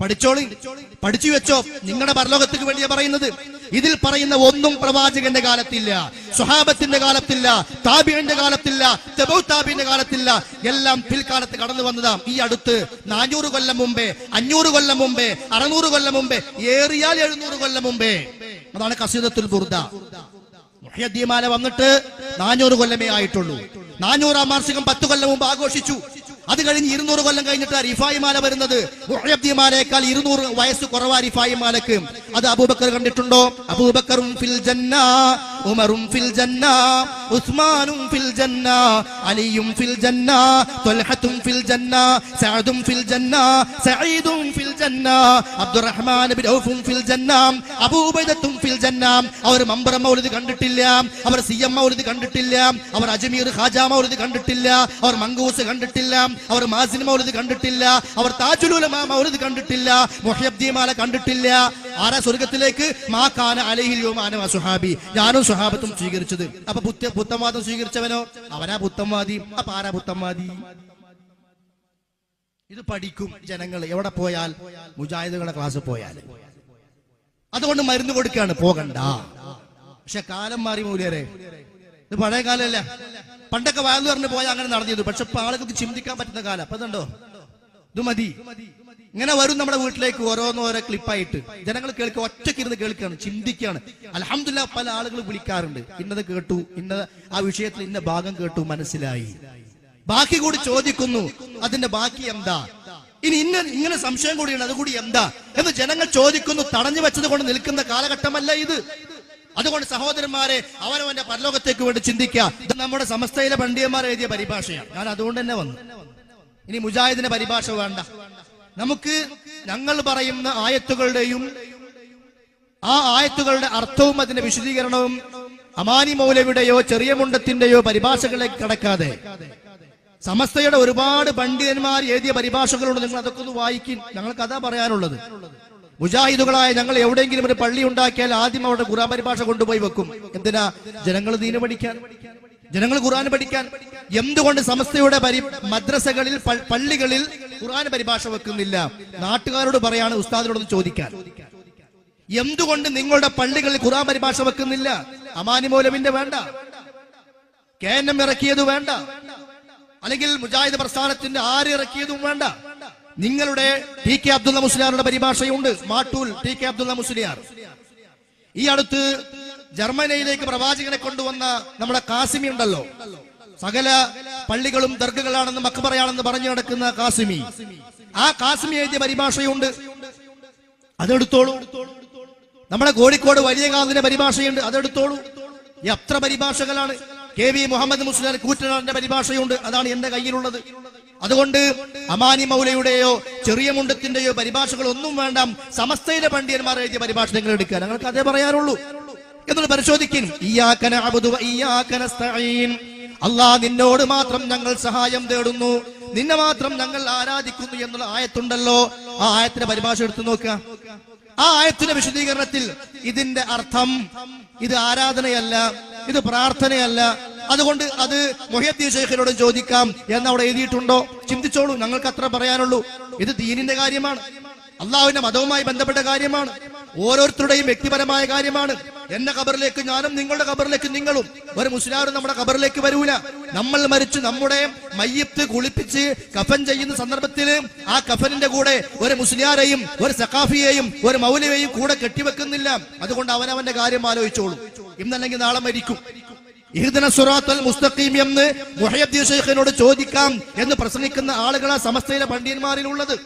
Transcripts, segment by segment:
പഠിച്ചോളി. പഠിച്ചു വെച്ചോ. നിങ്ങളുടെ പരലോകത്തേക്ക് വേണ്ടിയാ പറയുന്നത്. ഇതിൽ പറയുന്ന ഒന്നും പ്രവാചകന്റെ കാലത്തില്ല സുഹാബത്തിന്റെ കാലത്തില്ല താബിയന്റെ കാലത്തില്ല തെബു താബിന്റെ കാലത്തില്ല. എല്ലാം പിൽക്കാലത്ത് കടന്നു വന്നതാം. ഈ അടുത്ത് നാനൂറ് കൊല്ലം മുമ്പേ അഞ്ഞൂറ് കൊല്ലം മുമ്പേ അറുന്നൂറ് കൊല്ലം മുമ്പേ ഏറിയാൽ എഴുന്നൂറ് കൊല്ലം മുമ്പേ. അതാണ് കസീദത്തുൽ ബുർദ. മുഹ്യദ്ദീമാല വന്നിട്ട് നാനൂറ് കൊല്ലമേ ആയിട്ടുള്ളൂ. നാനൂറാം വാർഷികം പത്ത് കൊല്ലം മുമ്പ് ആഘോഷിച്ചു. അത് കഴിഞ്ഞ് ഇരുന്നൂറ് കൊല്ലം കഴിഞ്ഞിട്ട് റിഫായി മാല വരുന്നത് മുഹയബ്ദിമാലേക്കാൾ ഇരുന്നൂറ് വയസ്സ് കുറവാ റിഫായി മാലക്ക് അത് അബൂബക്കർ കണ്ടിട്ടുണ്ടോ? അബൂബക്കറും ഫിൽ ജന്ന ഉമറും ഫിൽ ജന്ന ഉസ്മാനും ഫിൽ ജന്ന അലിയും ഫിൽ ജന്ന ത്വൽഹത്തും ഫിൽ ജന്ന സഅദും ഫിൽ ജന്ന സഈദും ഫിൽ ജന്ന അബ്ദുറഹ്മാൻ ബിൻ ഔഫും ഫിൽ ജന്ന അബൂബൈദത്തും ഫിൽ ജന്ന. അവർ മമ്പറ മൗലിദ് കണ്ടിട്ടില്ല അവർ സിയം മൗലിദ് കണ്ടിട്ടില്ല അവർ അജ്മീർ ഖാജ മൗലിദ് കണ്ടിട്ടില്ല അവർ മംഗൂസ് കണ്ടിട്ടില്ല അവർ മാസിൻ മൗലിദ് കണ്ടിട്ടില്ല അവർ താജുലുലമ മൗലിദ് കണ്ടിട്ടില്ല മുഹ്യബ്ദീമാല കണ്ടിട്ടില്ല. ആരാ സ്വർഗത്തിലേക്ക്? മാ കാന അലൈഹിൽ യൗമാന സുഹാബി. ഞാനും സുഹാബത്തും സ്വീകരിച്ചത്. അപ്പൊ ബുദ്ധ പുത്തംവാദം സ്വീകരിച്ചവനോ? അവനാ പുത്തംവാദി. അപ്പൊ ആരാ പുത്തംവാദി? ഇത് പഠിക്കും ജനങ്ങൾ എവിടെ പോയാൽ? മുജാഹിദുകളുടെ ക്ലാസ് പോയാൽ. അതുകൊണ്ട് മരുന്ന് കൊടുക്കുകയാണ് പോകണ്ട. പക്ഷെ കാലം മാറി മൂല്യരെ. ഇത് പഴയ കാലമല്ല പണ്ടൊക്കെ വായു പറഞ്ഞ് പോയാൽ അങ്ങനെ നടന്നിരുന്നു. പക്ഷെ ഇപ്പൊ ആളുകൾക്ക് ചിന്തിക്കാൻ പറ്റുന്ന കാലം. അപ്പൊ ഇതുണ്ടോ ഇത് മതി. ഇങ്ങനെ വരും നമ്മുടെ വീട്ടിലേക്ക് ഓരോന്നോരോ ക്ലിപ്പായിട്ട് ജനങ്ങൾ കേൾക്കുക ഒറ്റക്കിരുന്ന് കേൾക്കുകയാണ് ചിന്തിക്കുകയാണ്. അലഹമില്ല പല ആളുകൾ വിളിക്കാറുണ്ട്. ഇന്നത് കേട്ടു ഇന്ന ആ വിഷയത്തിൽ ഇന്ന ഭാഗം കേട്ടു മനസ്സിലായി. ബാക്കി കൂടി ചോദിക്കുന്നു അതിന്റെ ബാക്കി എന്താ? ഇനി ഇന്ന ഇങ്ങനെ സംശയം കൂടിയാണ് അതുകൂടി എന്താ? എന്ന് ജനങ്ങൾ ചോദിക്കുന്നു തടഞ്ഞു വെച്ചത് കൊണ്ട് നിൽക്കുന്ന കാലഘട്ടമല്ല ഇത്. അതുകൊണ്ട് സഹോദരന്മാരെ അവനവന്റെ പരലോകത്തേക്ക് വേണ്ടി ചിന്തിക്കുക. നമ്മുടെ സമസ്തയിലെ പണ്ഡിതന്മാർ എഴുതിയ പരിഭാഷയാണ്. ഞാൻ അതുകൊണ്ട് തന്നെ വന്നു. ഇനി മുജാഹിദിന്റെ പരിഭാഷ വേണ്ട. നമുക്ക് ഞങ്ങൾ പറയുന്ന ആയത്തുകളുടെയും ആ ആയത്തുകളുടെ അർത്ഥവും അതിന്റെ വിശദീകരണവും അമാനി മൗലവിയുടെയോ ചെറിയ മുണ്ടത്തിന്റെയോ പരിഭാഷകളെ കടക്കാതെ സമസ്തയുടെ ഒരുപാട് പണ്ഡിതന്മാർ എഴുതിയ പരിഭാഷകളുണ്ട്. നിങ്ങൾ അതൊക്കെ ഒന്ന് വായിക്കും. ഞങ്ങൾക്ക് അതാ പറയാനുള്ളത്. മുജാഹിദുകളായ ഞങ്ങൾ എവിടെയെങ്കിലും ഒരു പള്ളി ഉണ്ടാക്കിയാൽ ആദ്യം അവരുടെ ഖുറാൻ പരിഭാഷ കൊണ്ടുപോയി വെക്കും. എന്തിനാ? ജനങ്ങൾ ദീന പഠിക്കാൻ ജനങ്ങൾ ഖുർആൻ പഠിക്കാൻ എന്തുകൊണ്ട് സമസ്തയുടെ പരി മദ്രസകളിൽ പള്ളികളിൽ ഖുർആൻ പരിഭാഷ വെക്കുന്നില്ല? നാട്ടുകാരോട് പറയാണ് ഉസ്താദിനോടൊന്ന് ചോദിക്കാൻ. എന്തുകൊണ്ട് നിങ്ങളുടെ പള്ളികളിൽ ഖുർആൻ പരിഭാഷ വെക്കുന്നില്ല? അമാനി മൂലമിന്റെ വേണ്ട. കെ എൻ എം ഇറക്കിയത് വേണ്ട. അല്ലെങ്കിൽ മുജാഹിദ് പ്രസ്ഥാനത്തിന്റെ ആര് ഇറക്കിയതും വേണ്ട. നിങ്ങളുടെ ടി കെ അബ്ദുള്ള മുസ്ലിയാറുടെ പരിഭാഷയുണ്ട്. Mattool T K Abdulla Musliyar. ഈ അടുത്ത് ജർമ്മനിയിലേക്ക് പ്രവാചകനെ കൊണ്ടുവന്ന നമ്മുടെ കാസിമി ഉണ്ടല്ലോ. സകല പള്ളികളും ദർഗകളാണെന്ന് മക്കബറയാണെന്ന് പറഞ്ഞു നടക്കുന്ന കാസിമി. ആ കാസിമി എഴുതിയ പരിഭാഷയുണ്ട്. അതെടുത്തോളൂ. നമ്മുടെ കോഴിക്കോട് വലിയ കാന്തിന്റെ പരിഭാഷയുണ്ട്. അതെടുത്തോളൂ. എത്ര പരിഭാഷകളാണ്. കെ വി മുഹമ്മദ് മുസ്ലിം കൂറ്റനാടിന്റെ പരിഭാഷയുണ്ട്. അതാണ് എന്റെ കയ്യിലുള്ളത്. അതുകൊണ്ട് അമാനി മൗലയുടെയോ ചെറിയ മുണ്ടത്തിന്റെയോ പരിഭാഷകളൊന്നും വേണ്ട. സമസ്തയിലെ പണ്ഡിതന്മാർ എഴുതിയ പരിഭാഷ നിങ്ങൾ എടുക്കുക. ഞങ്ങൾക്ക് അതേ പറയാനുള്ളൂ. എന്നുള്ള പരിശോധിക്കും. അള്ളാ നിന്നോട് മാത്രം ഞങ്ങൾ സഹായം തേടുന്നു. നിന്നെ മാത്രം ഞങ്ങൾ ആരാധിക്കുന്നു എന്നുള്ള ആയത്തുണ്ടല്ലോ. ആ ആയത്തിന്റെ പരിഭാഷ എടുത്തു നോക്കുക. ആ ആയത്തിന്റെ വിശദീകരണത്തിൽ ഇതിന്റെ അർത്ഥം ഇത് ആരാധനയല്ല ഇത് പ്രാർത്ഥനയല്ല. അതുകൊണ്ട് അത് മൊഹ്യദ്ദീൻ ഷെയ്ഖിനോട് ചോദിക്കാം. എന്ന് അവിടെ എഴുതിയിട്ടുണ്ടോ? ചിന്തിച്ചോളൂ ഞങ്ങൾക്ക് അത്ര പറയാനുള്ളൂ. ഇത് ദീനിന്റെ കാര്യമാണ്. അള്ളാഹുവിന്റെ മതവുമായി ബന്ധപ്പെട്ട കാര്യമാണ്. ഓരോരുത്തരുടെയും വ്യക്തിപരമായ കാര്യമാണ്. എന്റെ കബറിലേക്ക് ഞാനും നിങ്ങളുടെ കബറിലേക്ക് നിങ്ങളും. ഒരു മുസ്ലിയാരും നമ്മുടെ കബറിലേക്ക് വരൂല. നമ്മൾ മരിച്ച് നമ്മുടെ മയ്യത്ത് കുളിപ്പിച്ച് കഫൻ ചെയ്യുന്ന സന്ദർഭത്തിൽ ആ കഫനിന്റെ കൂടെ ഒരു മുസ്ലിയാരെയും ഒരു സഖാഫിയെയും ഒരു മൗലിയെയും കൂടെ കെട്ടിവെക്കുന്നില്ല. അതുകൊണ്ട് അവനവന്റെ കാര്യം ആലോചിച്ചോളൂ. ഇന്നല്ലെങ്കിൽ നാളെ മരിക്കും. മുസ്തഖീം എന്ന് ഷെയ്ഖിനോട് ചോദിക്കാം എന്ന് പ്രസംഗിക്കുന്ന ആളുകളാ സമസ്തയിലെ പണ്ഡിതന്മാരിലുള്ളത്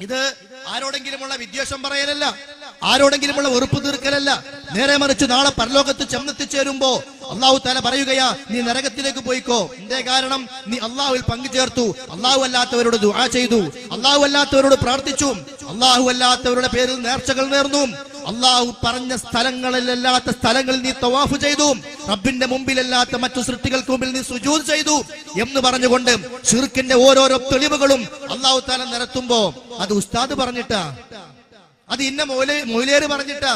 ഇത് ആരോടെങ്കിലുമുള്ള വിദ്വേഷം പറയലല്ല. ആരോടെങ്കിലുമുള്ള വെറുപ്പ് തീർക്കലല്ല. നേരെ മറിച്ച് നാളെ പരലോകത്ത് ചെന്നെത്തിച്ചേരുമ്പോ അള്ളാഹു തല പറയുകയാ നീ നരകത്തിലേക്ക് പോയിക്കോ. എന്റെ കാരണം? നീ അള്ളാഹുവിൽ പങ്കുചേർത്തു. അള്ളാഹു അല്ലാത്തവരോട് ദുആ ചെയ്തു. അള്ളാഹു അല്ലാത്തവരോട് പ്രാർത്ഥിച്ചു. അള്ളാഹു അല്ലാത്തവരുടെ പേരിൽ നേർച്ചകൾ നേർന്നു. അള്ളാഹു പറഞ്ഞ സ്ഥലങ്ങളിലല്ലാത്ത സ്ഥലങ്ങളിൽ നീ തവാഫ് ചെയ്തു. റബ്ബിന്റെ മുമ്പിലല്ലാത്ത മറ്റു സൃഷ്ടികൾക്ക് മുമ്പിൽ നീ സുജൂത് ചെയ്തു. എന്ന് പറഞ്ഞുകൊണ്ട് ഷിർക്കിന്റെ ഓരോരോ തെളിവുകളും അള്ളാഹു താല നിരത്തുമ്പോ അത് ഉസ്താദ് പറഞ്ഞിട്ടാ അത് ഇന്ന മൊയിലേ മൊയിലേര് പറഞ്ഞിട്ടാ.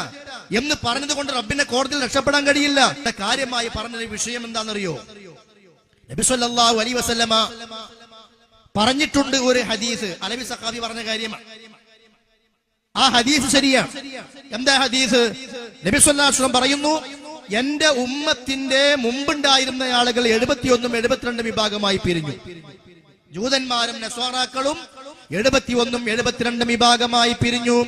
എന്ന് പറഞ്ഞത് കൊണ്ട് റബ്ബിന്റെ കോടതിയിൽ രക്ഷപ്പെടാൻ കഴിയില്ല. കാര്യമായി പറഞ്ഞ വിഷയം എന്താണെന്നറിയോ? നബി സല്ലല്ലാഹു അലൈഹി വസല്ലമ പറഞ്ഞിട്ടുണ്ട് ഒരു ഹദീസ്. അലബി സഖാബി പറഞ്ഞ കാര്യമാണ് ആ ഹദീസ് ശരിയാണ് എന്താ ഹദീസ്? നബി സല്ലല്ലാഹു അലൈഹി വസല്ലം പറയുന്നു എന്റെ ഉമ്മത്തിന്റെ മുമ്പുണ്ടായിരുന്ന ആളുകൾ എഴുപത്തിയൊന്നും എഴുപത്തിരണ്ടും വിഭാഗമായി പിരിഞ്ഞു. ജൂതന്മാരും നസ്വാറാക്കളും എഴുപത്തിയൊന്നും എഴുപത്തിരണ്ടും വിഭാഗമായി പിരിഞ്ഞു.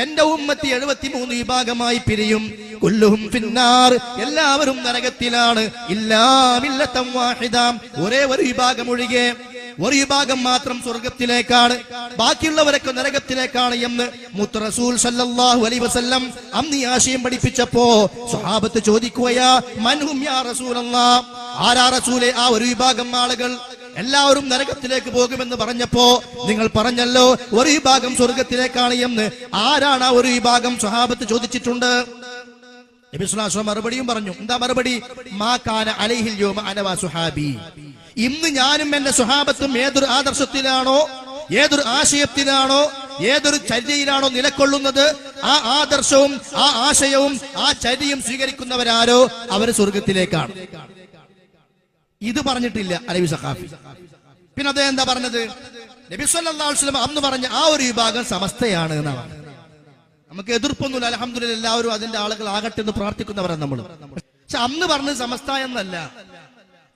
എന്റെ ഉമ്മത്തി എഴുപത്തിമൂന്ന് വിഭാഗമായി പിരിയും. കുല്ലുഹും ഫിന്നാർ. എല്ലാവരും നരകത്തിലാണ്. ഇല്ലാമില്ലത്തം വാഹിദാം. ഒരേ ഒരു വിഭാഗം ഒഴികെ. ഒരു വിഭാഗം മാത്രം സ്വർഗത്തിലേക്കാണ് ബാക്കിയുള്ളവരൊക്കെ നരകത്തിലേക്കാണ് എന്ന് മുത്ത് റസൂൽ സല്ലല്ലാഹു അലൈഹി വസല്ലം അന്ന് ഈ ആശയം പഠിപ്പിച്ചപ്പോ സ്വഹാബത്ത് ചോദിക്കുകയാ മൻഹും യാ റസൂലല്ലാ? ആരാ റസൂലെ? ആ ഒരു വിഭാഗം ആളുകൾ. എല്ലാവരും നരകത്തിലേക്ക് പോകുമെന്ന് പറഞ്ഞപ്പോ നിങ്ങൾ പറഞ്ഞല്ലോ ഒരു വിഭാഗം സ്വർഗത്തിലേക്കാണ് എന്ന്. ആരാണ് ആ ഒരു വിഭാഗം? സ്വഹാബത്ത് ചോദിച്ചിട്ടുണ്ട്. മറുപടിയും പറഞ്ഞു. എന്താ മറുപടി? സുഹാബി. ഇന്ന് ഞാനും എന്റെ സുഹാബത്തും ഏതൊരു ആദർശത്തിലാണോ ഏതൊരു ആശയത്തിലാണോ ഏതൊരു ചര്യയിലാണോ നിലകൊള്ളുന്നത് ആ ആദർശവും ആ ആശയവും ആ ചര്യയും സ്വീകരിക്കുന്നവരാരോ അവർ സ്വർഗത്തിലേക്കാണ്. ഇത് പറഞ്ഞിട്ടില്ല അലവി സഖാഫി. പിന്നെ അദ്ദേഹം എന്താ പറഞ്ഞത്? നബി സല്ലാസ്ലം അന്ന് പറഞ്ഞ ആ ഒരു വിഭാഗം സമസ്തയാണ് എന്നാണ്. നമുക്ക് എതിർപ്പൊന്നുമില്ല അലഹമ്മദില്ല എല്ലാവരും അതിന്റെ ആളുകൾ ആകട്ടെ എന്ന് പ്രാർത്ഥിക്കുന്നവരാണ് നമ്മൾ പക്ഷെ അന്ന് പറഞ്ഞത് സമസ്ത എന്നല്ല.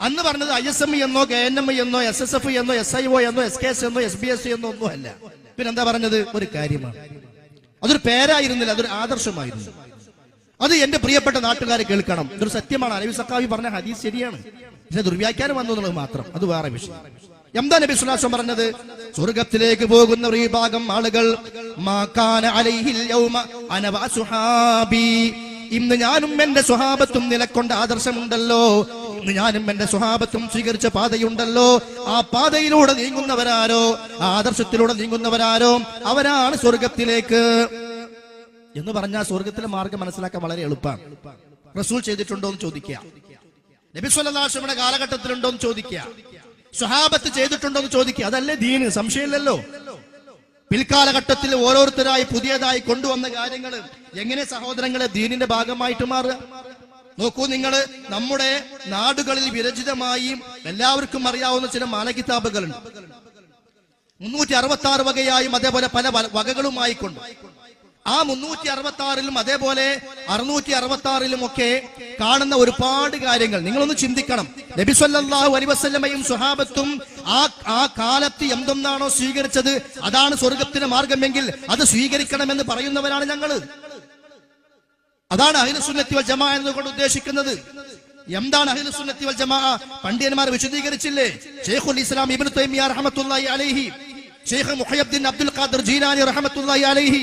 അന്ന് പറഞ്ഞത് ഐ എസ് എം എന്നോ കെ എൻ എം എന്നോ എസ് എസ് എഫ് എന്നോ എസ് ഐ ഒ എന്നോ എസ് കെ എസ് എന്നോ എസ് ബി എസ് എന്നോ ഒന്നും അല്ല പിന്നെന്താ പറഞ്ഞത്? ഒരു കാര്യമാണ്. അതൊരു പേരായിരുന്നില്ല അതൊരു ആദർശമായിരുന്നു. അത് എന്റെ പ്രിയപ്പെട്ട നാട്ടുകാരെ കേൾക്കണം. ഇതൊരു സത്യമാണ്. അലവി സക്കാവി പറഞ്ഞ ഹദീസ് ശരിയാണ്. പക്ഷെ ദുർവ്യാഖ്യാനം വന്നു എന്നുള്ളത് മാത്രം. അത് വേറെ വിഷയം. എന്താ നബി സുലാസം പറഞ്ഞത്? സ്വർഗത്തിലേക്ക് പോകുന്ന ഒരു വിഭാഗം ആളുകൾ ഇന്ന് ഞാനും എന്റെ സ്വഭാവത്തും നിലക്കൊണ്ട ആദർശമുണ്ടല്ലോ. ഇന്ന് ഞാനും എന്റെ സ്വഭാവത്തും സ്വീകരിച്ച പാതയുണ്ടല്ലോ. ആ പാതയിലൂടെ നീങ്ങുന്നവരാരോ? ആദർശത്തിലൂടെ നീങ്ങുന്നവരാരോ? അവരാണ് സ്വർഗത്തിലേക്ക് എന്ന് പറഞ്ഞാൽ സ്വർഗത്തിലെ മാർഗം മനസ്സിലാക്കാൻ വളരെ എളുപ്പമാണ് റസൂൽ ചെയ്തിട്ടുണ്ടോ എന്ന് ചോദിക്കുക. നബി സ്വല്ലാസ്ലമിയുടെ കാലഘട്ടത്തിലുണ്ടോ എന്ന് ചോദിക്കുക. സ്വഹാബത്ത് ചെയ്തിട്ടുണ്ടോ എന്ന് ചോദിക്കുക. അതല്ലേ ദീന്? സംശയമില്ലല്ലോ. പിൽക്കാലഘട്ടത്തിൽ ഓരോരുത്തരായി പുതിയതായി കൊണ്ടുവന്ന കാര്യങ്ങൾ എങ്ങനെ സഹോദരങ്ങളെ ദീനിന്റെ ഭാഗമായിട്ട് മാറുക? നോക്കൂ നിങ്ങൾ നമ്മുടെ നാടുകളിൽ വിരചിതമായി എല്ലാവർക്കും അറിയാവുന്ന ചില മാനകിതാബുകളുണ്ട്. മുന്നൂറ്റി അറുപത്തി ആറ് വകയായും അതേപോലെ പല വകകളുമായിക്കൊണ്ട്. വകകളുമായി കൊണ്ട് ആ മുന്നൂറ്റി അറുപത്തി ആറിലും അതേപോലെ അറുന്നൂറ്റി അറുപത്തി ആറിലും ഒക്കെ കാണുന്ന ഒരുപാട് കാര്യങ്ങൾ. നിങ്ങളൊന്ന് ചിന്തിക്കണം. നബിസ്വല്ലാഹു അലിവസല്ലമയും സുഹാബത്തും ആ ആ കാലത്ത് എന്തൊന്നാണോ സ്വീകരിച്ചത്? അതാണ് സ്വർഗത്തിന് മാർഗമെങ്കിൽ അത് സ്വീകരിക്കണമെന്ന് പറയുന്നവരാണ് ഞങ്ങൾ. അതാണ് അഹിലസുന്നത്തി വൽ ജമാ ഉദ്ദേശിക്കുന്നത്. എന്താണ് അഹിലസുന്നത്തി വൽ ജമാ പണ്ഡിതന്മാർ വിശദീകരിച്ചില്ലേ? ഷെയ്ഖുൽ ഇസ്ലാം ഇബിൻ തൈമിയ റഹ്മത്തുള്ളാഹി അലൈഹി ഷെയ്ഖ് മുഹയ്യദ്ദീൻ അബ്ദുൽ ഖാദർ ജീലാനി റഹ്മത്തുള്ളാഹി അലൈഹി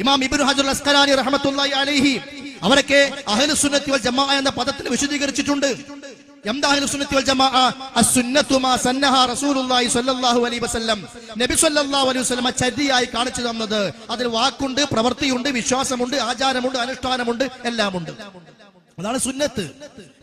ഇമാം ഇബ്നു ഹജർ അസ്കലാനി റഹ്മത്തുള്ളാഹി അലൈഹി അവരൊക്കെ അഹ്ലു സുന്നത്തി വൽ ജമാ എന്ന പദത്തിന് വിശദീകരിച്ചിട്ടുണ്ട്. എന്താ വൽ അസ്സുന്നത്തു മാ സന്നഹ റസൂലുള്ളാഹി സ്വല്ലല്ലാഹു അലൈഹി വസല്ലം. നബി സ്വല്ലല്ലാഹു അലൈഹി വസല്ലം കാണിച്ചു തന്നത്. അതിൽ വാക്കുണ്ട് പ്രവൃത്തിയുണ്ട് വിശ്വാസമുണ്ട് ആചാരമുണ്ട് അനുഷ്ഠാനമുണ്ട് എല്ലാമുണ്ട്. അതാണ് സുന്നത്ത്.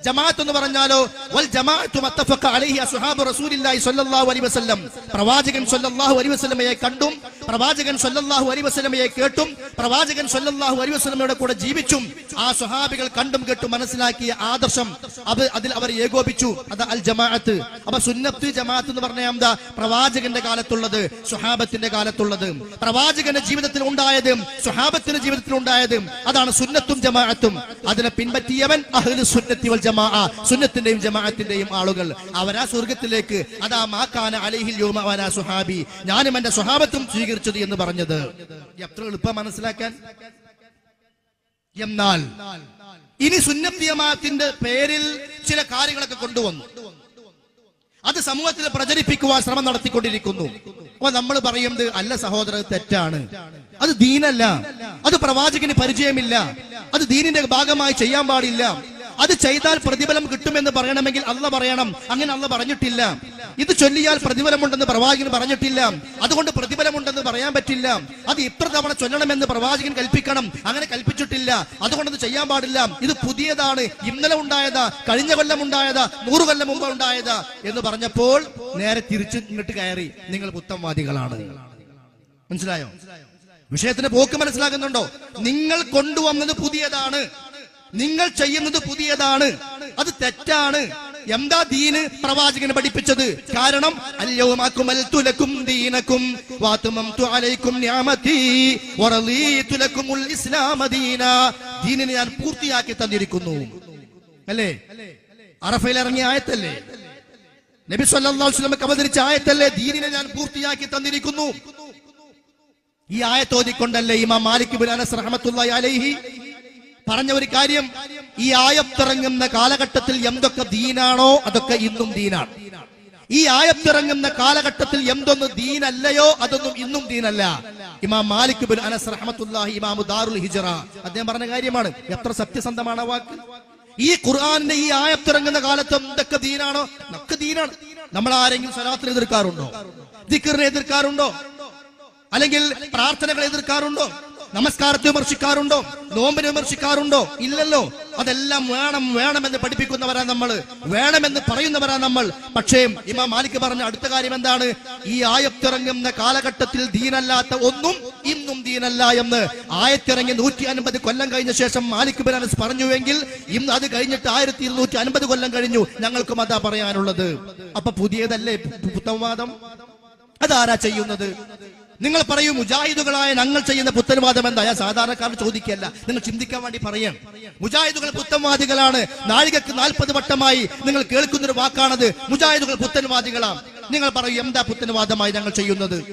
ജമാഅത്ത് എന്ന് പറഞ്ഞാലോ വൽ ജമാഅത്തു മത്തഫഖ അലൈഹി അസ്ഹാബു റസൂലില്ലാഹി സ്വല്ലല്ലാഹു അലൈഹി വസല്ലം. പ്രവാചകൻ സ്വല്ലല്ലാഹു അലൈഹി വസല്ലമയെ കണ്ടും പ്രവാചകൻ സ്വല്ലല്ലാഹു അലൈഹി വസല്ലമയെ കേട്ടും പ്രവാചകൻ സ്വല്ലല്ലാഹു അലൈഹി വസല്ലമയുടെ കൂടെ ജീവിച്ചും ആ സ്വഹാബികൾ കണ്ടും കേട്ടും മനസ്സിലാക്കിയ ആദർശം അത് അതിൽ അവർ ഏകോപിച്ചു. അത് അൽ ജമാഅത്ത്. അപ്പൊ സുന്നത്ത് ജമാഅത്ത് എന്ന് പറഞ്ഞാൽ എന്താ? പ്രവാചകന്റെ കാലത്തുള്ളത് സ്വഹാബത്തിന്റെ കാലത്തുള്ളത്. പ്രവാചകന്റെ ജീവിതത്തിൽ ഉണ്ടായത് സ്വഹാബത്തിന്റെ ജീവിതത്തിൽ ഉണ്ടായത് അതാണ് സുന്നത്തും ജമാഅത്തും. അതിനെ പിൻപറ്റിയവൻ അഹ്ലു സുന്നത്തി വൽ ജമാഅ സുന്നത്തിന്റെയും ജമാഅത്തിന്റെയും ആളുകൾ. അവരാ സ്വർഗത്തിലേക്ക് അതാ മാക്കാന അലൈഹിൽ യൗമ വനാ സുഹാബി. ഞാനും എന്റെ സ്വഹാബത്തും സ്വീകരിച്ചത് എന്ന് പറഞ്ഞത്. എത്ര എളുപ്പം മനസ്സിലാക്കാൻ? എന്നാൽ ഇനി സുന്നത്ത് ജമാഅത്തിന്റെ പേരിൽ ചില കാര്യങ്ങളൊക്കെ കൊണ്ടുവന്നു. അത് സമൂഹത്തിൽ പ്രചരിപ്പിക്കുവാൻ ശ്രമം നടത്തിക്കൊണ്ടിരിക്കുന്നു. അപ്പൊ നമ്മൾ പറയുന്നത് അല്ല സഹോദര തെറ്റാണ്. അത് ദീനല്ല. അത് പ്രവാചകന് പരിചയമില്ല. അത് ദീനിന്റെ ഭാഗമായി ചെയ്യാൻ പാടില്ല. അത് ചെയ്താൽ പ്രതിഫലം കിട്ടുമെന്ന് പറയണമെങ്കിൽ അല്ല പറയണം. അങ്ങനെ അല്ല പറഞ്ഞിട്ടില്ല. ഇത് ചൊല്ലിയാൽ പ്രതിഫലമുണ്ടെന്ന് പ്രവാചകൻ പറഞ്ഞിട്ടില്ല. അതുകൊണ്ട് പ്രതിഫലമുണ്ടെന്ന് പറയാൻ പറ്റില്ല. അത് ഇത്ര തവണ ചൊല്ലണമെന്ന് പ്രവാചകൻ കൽപ്പിക്കണം. അങ്ങനെ കൽപ്പിച്ചിട്ടില്ല. അതുകൊണ്ട് അത് ചെയ്യാൻ പാടില്ല. ഇത് പുതിയതാണ്. ഇന്നലെ ഉണ്ടായതാ. കഴിഞ്ഞ കൊല്ലം ഉണ്ടായതാ. നൂറ് കൊല്ലം മുമ്പ് ഉണ്ടായതാ എന്ന് പറഞ്ഞപ്പോൾ നേരെ തിരിച്ചു ഇങ്ങോട്ട് കയറി. നിങ്ങൾ പുത്തംവാദികളാണ് മനസ്സിലായോ? വിഷയത്തിന്റെ പോക്ക് മനസ്സിലാക്കുന്നുണ്ടോ നിങ്ങൾ കൊണ്ടുവന്നത് പുതിയതാണ്. നിങ്ങൾ ചെയ്യുന്നത് പുതിയതാണ്. അത് തെറ്റാണ്. എന്താ ദീന് പ്രവാചകന് പഠിപ്പിച്ചത്? കാരണം ദീനിനെ ഞാൻ പൂർത്തിയാക്കി തന്നിരിക്കുന്നു. അല്ലേ? അറഫയിൽ ഇറങ്ങിയ ആയത്തല്ലേ? നബി വസല്ലമക്ക് അവതരിച്ച ആയത്തല്ലേ? ദീനിനെ ഞാൻ പൂർത്തിയാക്കി തന്നിരിക്കുന്നു. ഈ ആയത്തോതിക്കൊണ്ടല്ലേ ഇമാം മാലിക് ബിൻ അനസ് റഹ്മത്തുള്ളാഹി അലൈഹി പറഞ്ഞ ഒരു കാര്യം ഈ ആയത്തിറങ്ങുന്ന കാലഘട്ടത്തിൽ എന്തൊക്കെ ദീനാണോ അതൊക്കെ ഇന്നും ദീനാണ്. ഈ ആയത്തിറങ്ങുന്ന കാലഘട്ടത്തിൽ എന്തൊന്ന് ദീനല്ലയോ അതൊന്നും ഇന്നും ദീനല്ല. ഇമാം മാലിക് ബിൻ അനസ് റഹ്മത്തുള്ളാഹി ഇമാം ദാറുൽ ഹിജറ അദ്ദേഹം പറഞ്ഞ കാര്യമാണ് എത്ര സത്യസന്ധമാണ് വാക്ക്. ഈ ഖുർആാനിന്റെ ഈ ആയത്തിറങ്ങുന്ന കാലത്ത് എന്തൊക്കെ ദീനാണോ ഒക്കെ ദീനാണ്. നമ്മൾ ആരെങ്കിലും സലാത്തിനെ എതിർക്കാറുണ്ടോ? ദിക്കറിനെ എതിർക്കാറുണ്ടോ? അല്ലെങ്കിൽ പ്രാർത്ഥനകൾ എതിർക്കാറുണ്ടോ? നമസ്കാരത്തെ വിമർശിക്കാറുണ്ടോ? നോമ്പിനെ വിമർശിക്കാറുണ്ടോ? ഇല്ലല്ലോ. അതെല്ലാം വേണം വേണമെന്ന് പഠിപ്പിക്കുന്നവരാ നമ്മൾ വേണമെന്ന് പറയുന്നവരാ നമ്മൾ. പക്ഷേ ഇമാം മാലിക് പറഞ്ഞ അടുത്ത കാര്യം എന്താണ്? ഈ ആയത്തിറങ്ങുന്ന കാലഘട്ടത്തിൽ ദീനല്ലാത്ത ഒന്നും ഇന്നും ദീനല്ല എന്ന്. ആയത്തിറങ്ങി നൂറ്റി അൻപത് കൊല്ലം കഴിഞ്ഞ ശേഷം മാലിക് ബിൻ പറഞ്ഞുവെങ്കിൽ ഇന്ന് അത് കഴിഞ്ഞിട്ട് ആയിരത്തി ഇരുന്നൂറ്റി അൻപത് കൊല്ലം കഴിഞ്ഞു. ഞങ്ങൾക്കും അതാ പറയാനുള്ളത്. അപ്പൊ പുതിയതല്ലേ പുത്തംവാദം അതാരാ ചെയ്യുന്നത്? നിങ്ങൾ പറയൂ മുജാഹിദുകളായ ഞങ്ങൾ ചെയ്യുന്ന പുത്തൻവാദം എന്താ? ഞാൻ സാധാരണക്കാർ ചോദിക്കല്ല നിങ്ങൾ ചിന്തിക്കാൻ വേണ്ടി പറയാം മുജാഹിദുകൾ പുത്തൻവാദികളാണ്. നാഴികക്ക് നാൽപ്പത് വട്ടമായി നിങ്ങൾ കേൾക്കുന്നൊരു വാക്കാണത്. മുജാഹിദുകൾ പുത്തൻവാദികളാണ്. നിങ്ങൾ പറയൂ എന്താ പുത്തൻവാദമായി ഞങ്ങൾ ചെയ്യുന്നത്?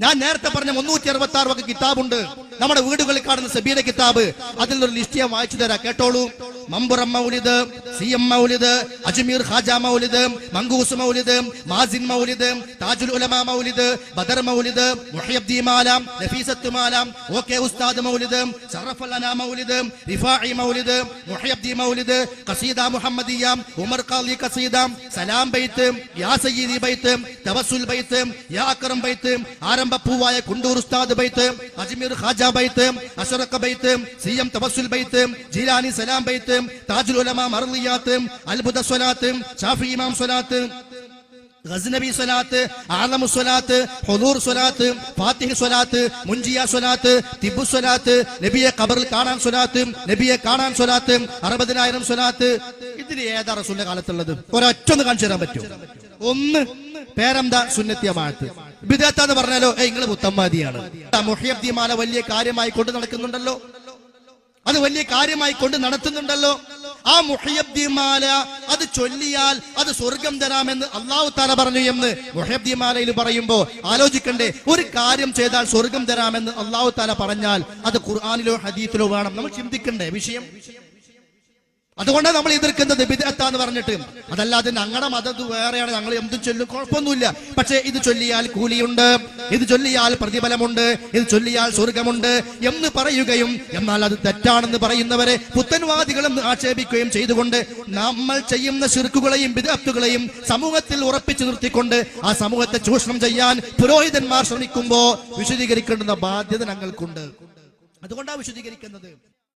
ഞാൻ നേരത്തെ പറഞ്ഞ മുന്നൂറ്റി അറുപത്തി ആറ് വക കിതാബുണ്ട്. നമ്മുടെ വീടുകളിൽ കാണുന്ന സബീന കിതാബ്. അതിൽ ഒരു ലിസ്റ്റ് ഞാൻ വായിച്ചു തരാം. കേട്ടോളൂ. മമ്പുറം മൗലിദ് സി എം മൗലിദ് അജ്മീർ ഹാജ മൗലിദ് മങ്കൂസ് മൗലിദ് മാസിൻ മൗലിദ് താജുൽ ഉലമ മൗലിദ് ബദർ മൗലിദ് മുഹയബ്ദി മാലാം നഫീസത്ത് മാലാം ഓക്കെ ഉസ്താദ് മൗലിദ് സറഫ് അന മൗലിദ് റിഫാഇ മൗലിദ് മുഹയബ്ദി മൗലിദ് ഖസീദ മുഹമ്മദിയ ഉമർ ഖാലി ഖസീദ സലാം ബൈത്ത് യാ സയ്യിദി ബൈത്ത് തവസുൽ ബൈത്ത് യാ അക്രം ബൈത്ത് ആരംഭപ്പൂവായ കുണ്ടൂർ ഉസ്താദ് ബൈത്ത് അജ്മീർ ഖാജ ബൈത്ത് അഷറഖ ബൈത്ത് സി എം തവസുൽ ബൈത്ത് ജീലാനി സലാം ബൈത്ത് താജുൽ ഉലമ മർദിയാത്ത് അൽബുദ സ്വലാത്ത് ഷാഫി ഇമാം സ്വലാത്ത് ഗസ്നബി സ്വലാത്ത് ആലമു സ്വലാത്ത് ഹുദൂർ സ്വലാത്ത് ഫാത്തിഹ് സ്വലാത്ത് മുൻജിയ സ്വലാത്ത് തിബു സ്വലാത്ത് നബിയെ ഖബറിൽ കാണാൻ സ്വലാത്ത് നബിയെ കാണാൻ സ്വലാത്ത് അറുപതിനായിരം സ്വലാത്ത്. ഇതിന് ഏതാ റസൂലിന്റെ കാലത്തുള്ളത്? ഒരൊറ്റ ഒന്ന് കാണിച്ചു തരാൻ പറ്റും ഒന്ന് പേരെന്താ? സുന്നത്യമാഴത്ത് ബിദാത്ത് പറഞ്ഞാലോ ഏ നിങ്ങൾ മുത്തമ്മാദിയാണ്. മുഹിയബ്ദിമാല വലിയ കാര്യമായി കൊണ്ടു നടക്കുന്നുണ്ടല്ലോ. അത് വലിയ കാര്യമായി കൊണ്ട് നടത്തുന്നുണ്ടല്ലോ. ആ മുഹയബ്ദിമാല അത് ചൊല്ലിയാൽ അത് സ്വർഗം തരാമെന്ന് അള്ളാഹു താല പറഞ്ഞു എന്ന് മുഹയബ്ദിമാലയിൽ പറയുമ്പോ ആലോചിക്കണ്ടേ ഒരു കാര്യം ചെയ്താൽ സ്വർഗം തരാമെന്ന് അള്ളാഹു താല പറഞ്ഞാൽ അത് ഖുർആാനിലോ ഹദീത്തിലോ വേണം. നമ്മൾ ചിന്തിക്കണ്ടേ വിഷയം? അതുകൊണ്ടാണ് നമ്മൾ എതിർക്കുന്നത് ബിദഅത്ത എന്ന് പറഞ്ഞിട്ട്. അതല്ലാതെ ഞങ്ങളുടെ മതം വേറെയാണ്. ഞങ്ങൾ എന്തും ചൊല്ലും കുഴപ്പമൊന്നുമില്ല. പക്ഷേ ഇത് ചൊല്ലിയാൽ കൂലിയുണ്ട് ഇത് ചൊല്ലിയാൽ പ്രതിഫലമുണ്ട് ഇത് ചൊല്ലിയാൽ സ്വർഗമുണ്ട് എന്ന് പറയുകയും എന്നാൽ അത് തെറ്റാണെന്ന് പറയുന്നവരെ പുത്തൻവാദികളെന്ന് ആക്ഷേപിക്കുകയും ചെയ്തുകൊണ്ട് നമ്മൾ ചെയ്യുന്ന ശിർക്കുകളെയും വിദഗ്ധുകളെയും സമൂഹത്തിൽ ഉറപ്പിച്ചു നിർത്തിക്കൊണ്ട് ആ സമൂഹത്തെ ചൂഷണം ചെയ്യാൻ പുരോഹിതന്മാർ ശ്രമിക്കുമ്പോൾ വിശദീകരിക്കേണ്ടുന്ന ബാധ്യത ഞങ്ങൾക്കുണ്ട്. അതുകൊണ്ടാണ് വിശദീകരിക്കുന്നത്.